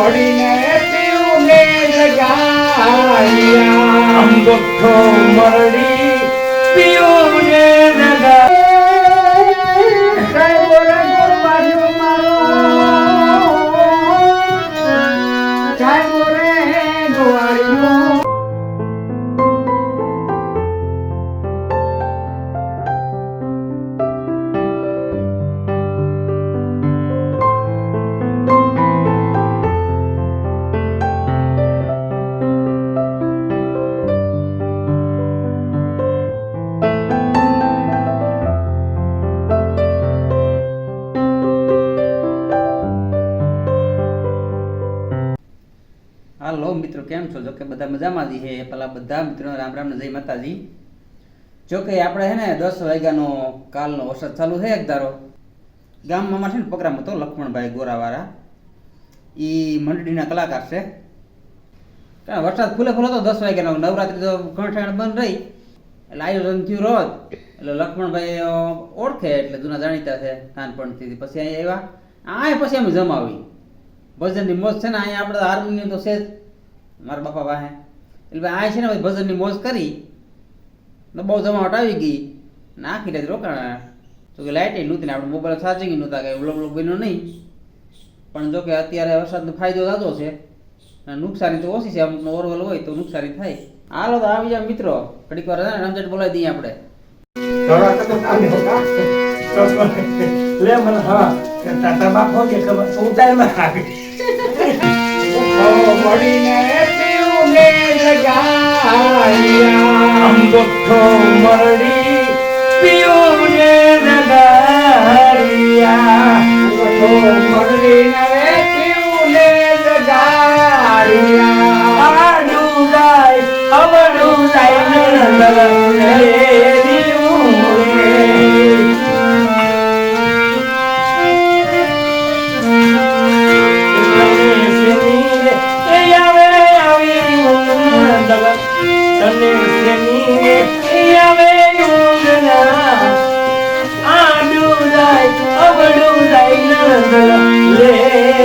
મળીને પીવને જગાડ્યા આમ ગોઠો મરડી કેમ છો? જો કે બધા મજામાં જ છે. પેલા બધા મિત્રો રામ રામ જય માતાજી. જો કે આપણે હે ને દસ વાગ્યાનો કાલનો વરસાદ ચાલુ છે એક ધારો. ગામમાં છે ને પ્રોગ્રામ હતો લક્ષ્મણભાઈ ગોરાવાળા. એ મંડળીના કલાકાર છે. કારણ વરસાદ ફૂલે ફૂલ હતો દસ વાગ્યાનો નવરાત્રી તો ઘણઠાણ બંધ રહી. એટલે આયોજન થયું રોજ. એટલે લક્ષ્મણભાઈ ઓળખે એટલે જૂના જાણીતા છે નાનપણથી. પછી અહીંયા આવ્યા. આ પછી અમે જમાવી. ભજનની મોજ છે ને અહીંયા આપણે હાર્મોનિયમ તો છે જ. મારા બાપા વાહે. એટલે ભાઈ આ છે ને ભાઈ ભજનની મોજ કરી ને બહુ જમાવટ આવી ગઈ ને આખી રાત રોકાણા. તો કે લાઇટ નહોતી ને આપણે મોબાઈલ ચાર્જિંગ નહોતા કે વ્લોગ વ્લોગ બન્યો નહીં. પણ જો કે અત્યારે વરસાદનો ફાયદો થતો છે નુકસાની તો ઓછી છે અમુકનો ઓરવલ હોય તો નુકસાની થાય. હાલો તો આવી જાય મિત્રો. ઘડીક વાર રમઝટ બોલાવી દઈએ આપણે. લે મને હા. કે તાતા બાપ હો કે ખબર ઉતારમાં આવી. આમ જગાડ્યા ગોઠો મરડી પીઓને નગારિયા મળીને પીવને જગાડ્યા આડું જાય અવડું જાય નંદલ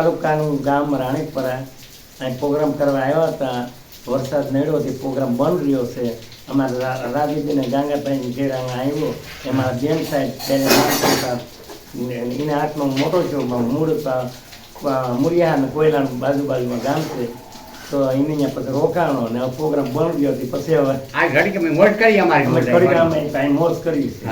તાલુકાનું ગામ રાણીપરા. અહીં પ્રોગ્રામ કરવા આવ્યા હતા. વરસાદ નડ્યો તે પ્રોગ્રામ બંધ રહ્યો છે. અમારા રાજીજીને રાજીબેન ગાંગાભાઈ ઘેર અહીંયા આવ્યો. એમાં બેન સાહેબ ત્યારે. એના હાથમાં મોટો છો મૂળ મુરિયા અને કોયલાનું બાજુ બાજુમાં ગામ છે. તો એને અહીંયા પછી રોકાણો ને પ્રોગ્રામ બંધ રહ્યો હતી પછી હવે આ ઘડી કે મોજ કરી અમારી અમે મોજ કરી છે.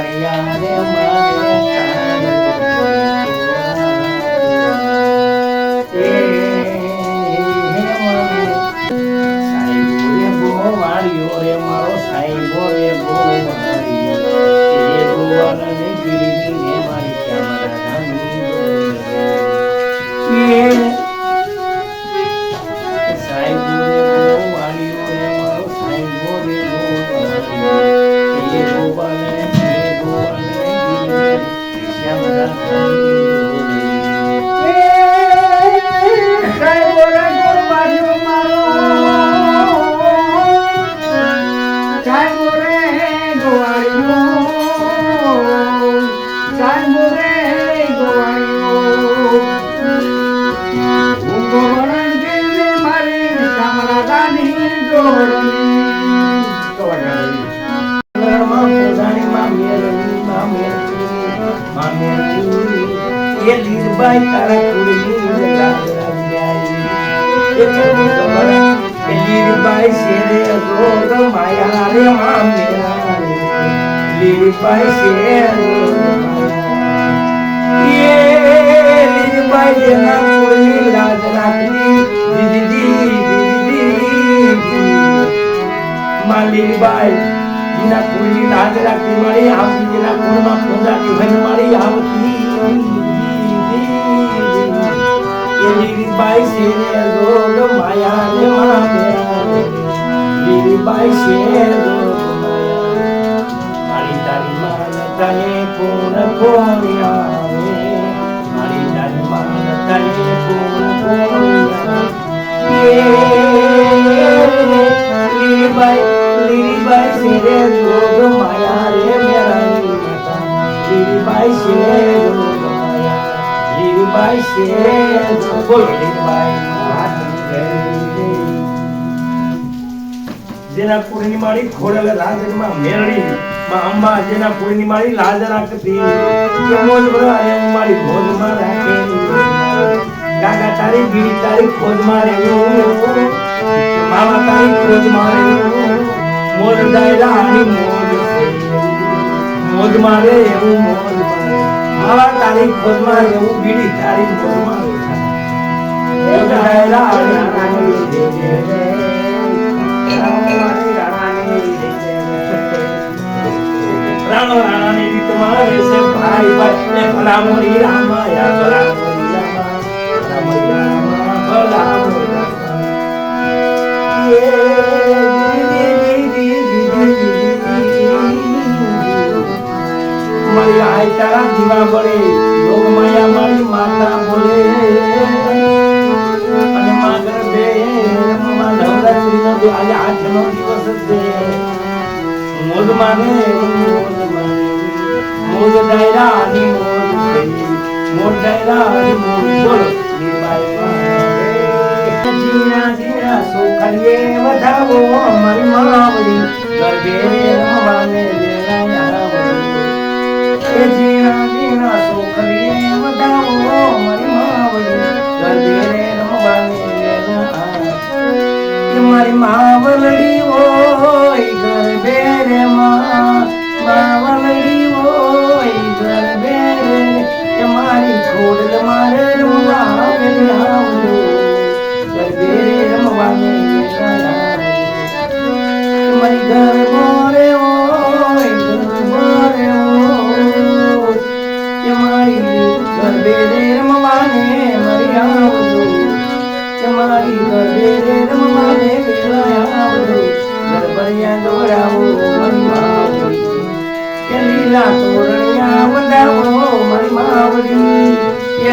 સાહેબો રે મારી સાહેબો રે બો Gracias. એ લીલબાઈ તારા કુળની એ કેવું ખબર એ લીલબાઈ શેરે જોગ માયા રે એ લીલબાઈ જેના કુળની લાજ રાખી દીદી દીદી માલીબાઈ જીના કુળની રાખી મારી મારી આવતી લીલીબાઈ શેરે જોગ માયા. રે મામેરા લીલીબાઈ શેરે જોગ માયા મારી તારી માનતાને કોણ કોણ જેના કુળની માળી ખોડલ રાજમાં મેરડી માં અંબા જેના કુળની માળી લાજ રાખતી મોજ ભરાય મારી ભોજમાં રાખે કાકા તારી બીડી તારી ખોજમાં રહેવું મામા તારી ખોજમાં રહેવું મોજ દાયરા મોજ મોજ મારે એવું મોજ માવા તારી ખોજમાં રહેવું. બીડી તારી ખોજમાં રામ રાણાની રીત મારે છે. ભાઈ ભાઈ એ ભલા રામાયા ભલા તારા જીવા બળે લોક માયા મારી માતા બોલે. અને માગર બે મમા નવરાત્રીનો દી આજે આઠનો દિવસ છે. મોજ માને મોજ ડાયરા ની મોજ મોજ ડાયરા ની મોજ બોલો મારે જીના જીના વધાવો અમારી માવડી, ગરબે રમવાને વેળાયા કે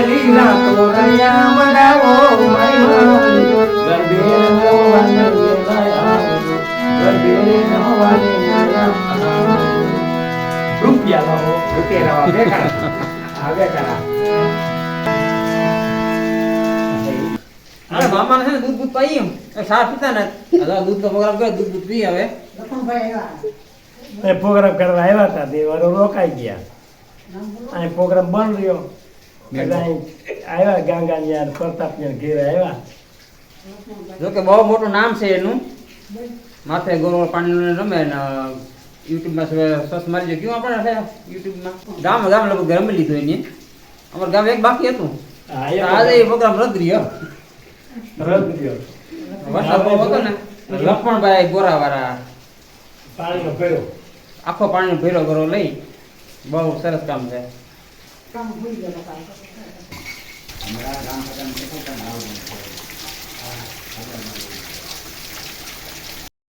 લીલા તોરણિયા છે ને દૂધ દૂધ પાઈ એ પીતા ને દૂધ પ્રોગ્રામ કર્યો દૂધ દૂધ પી હવે એ કરવા આવ્યા હતા તે રોકાઈ ગયા. અને પ્રોગ્રામ બંધ રહ્યો. આવ્યા ગાંગા યાર પ્રતાપ ઘેર આવ્યા. જોકે બહુ મોટું નામ છે એનું. માથે ગોળ પાણી રમે ને યુટ્યુબમાં સસ મારી જાય કેવું આપણે યુટ્યુબમાં? ગામ ગામ લગભગ રમી લીધું એની. અમારું ગામ એક બાકી હતું. આજે એ પ્રોગ્રામ રદ રહ્યો રદ રહ્યો વરસાદ બહુ હતો ને લખમણભાઈ ગોરાવાળા પાણીનો ફેરો આખો પાણીનો ભેરો ગોરો લઈ. બહુ સરસ કામ છે. હમણાં ગામ પ્રધાન કેટલું કામ આવડું છે.